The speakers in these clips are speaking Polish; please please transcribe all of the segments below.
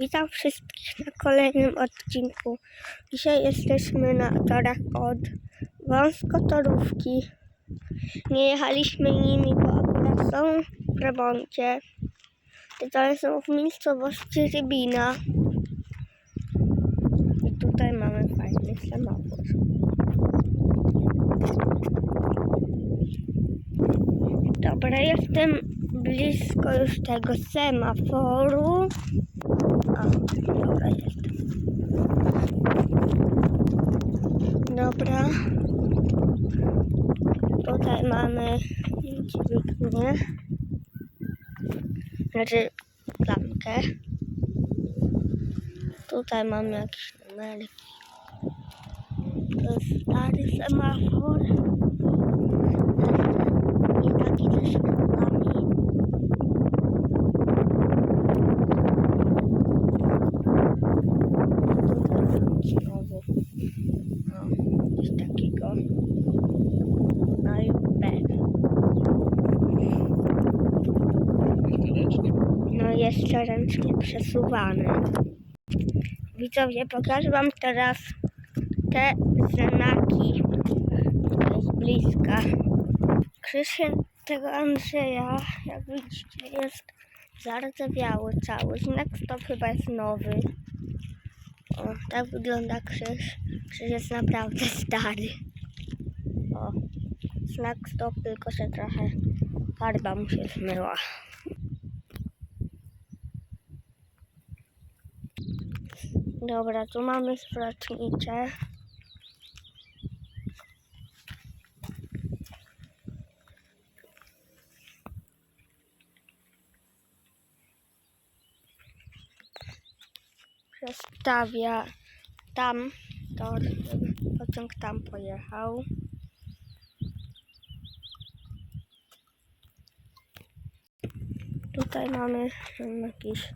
Witam wszystkich na kolejnym odcinku. Dzisiaj jesteśmy na torach od wąskotorówki. Nie jechaliśmy nimi, bo akurat są w remoncie. Te tory są w miejscowości Rybina. I tutaj mamy fajny semafor. Dobra, jestem blisko już tego semaforu. A, dobra. Tutaj mamy dźwignię. Znaczy klamkę. Tutaj mamy jakieś numery. To jest stary semafor. I taki też mamy. Znowu. No, coś takiego. No i B. No jeszcze ręcznie przesuwany. Widzowie, pokażę wam teraz te znaki. Jest bliska. Krzyż świętego Andrzeja, jak widzicie, jest zardzewiały cały. Znak stop chyba jest nowy. O, tak wygląda krzyż. Krzyż jest naprawdę stary. O, znak stop, tylko że trochę farba mu się zmyła. Dobra, tu mamy zwrotnicze. Przestawia tam żeby pociąg tam pojechał. Tutaj mamy jakiś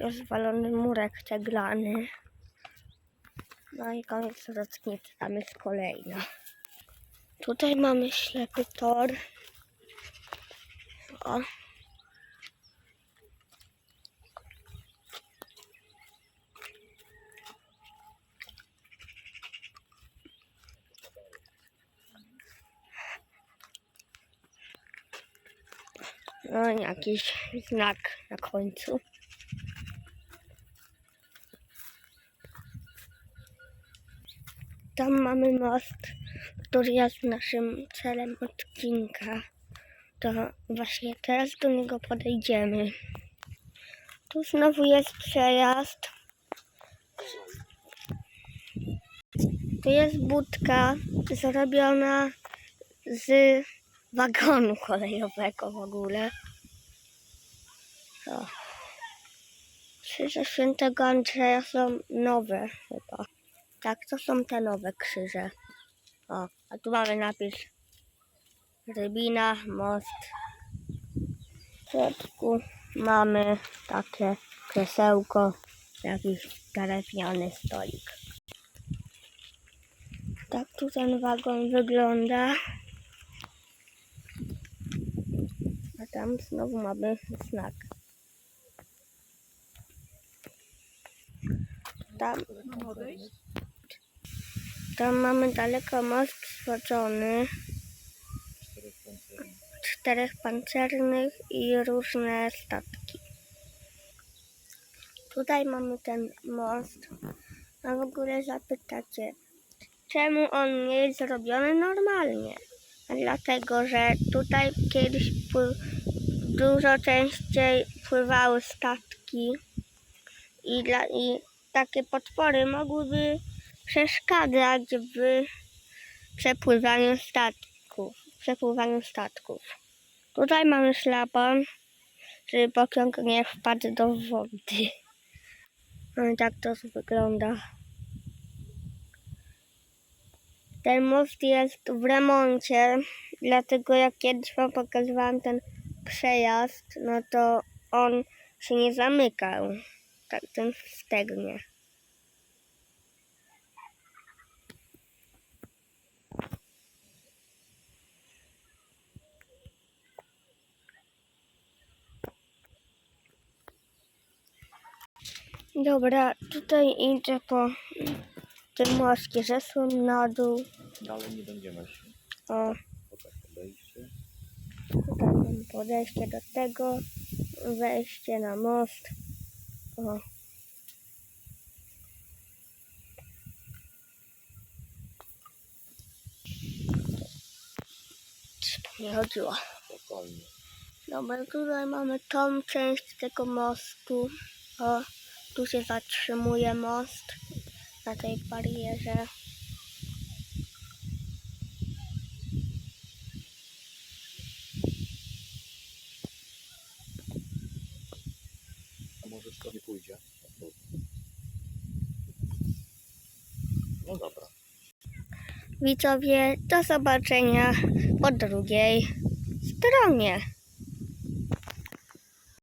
rozwalony murek ceglany. No i koniec rocznicy, tam jest kolejna. Tutaj mamy ślepy tor. O. No jakiś znak na końcu. Tam mamy most, który jest naszym celem odcinka. To właśnie teraz do niego podejdziemy. Tu znowu jest przejazd. Tu jest budka zrobiona z wagonu kolejowego w ogóle. O. Krzyże świętego Andrzeja są nowe chyba. Tak, to są te nowe krzyże. O, a tu mamy napis Rybina, most. W środku mamy takie krzesełko, jakiś drewniany stolik. Tak tu ten wagon wygląda. A tam znowu mamy znak. Tam, tam mamy daleko most zwodzony. Czterech pancernych i różne statki. Tutaj mamy ten most. A w ogóle zapytacie, czemu on nie jest zrobiony normalnie? Dlatego, że tutaj kiedyś dużo częściej pływały statki i, dla, i takie potwory mogłyby przeszkadzać w przepływaniu statków. Przepływaniu statków. Tutaj mamy szlaban, żeby pociąg nie wpadł do wody. No i tak to wygląda. Ten most jest w remoncie, dlatego jak kiedyś wam pokazywałam ten przejazd, no to on się nie zamykał. Tak, ten wstegnie. Dobra, tutaj idę po tym mostki, zeszłym na dół. Dalej nie będziemy się. O, To tak podejście. tutaj mam podejście do tego, wejście na most. O. Nie chodziło? Spokojnie. Dobra, tutaj mamy tą część tego mostu. O, tu się zatrzymuje most na tej barierze. A może to nie pójdzie? No dobra. Widzowie, do zobaczenia po drugiej stronie.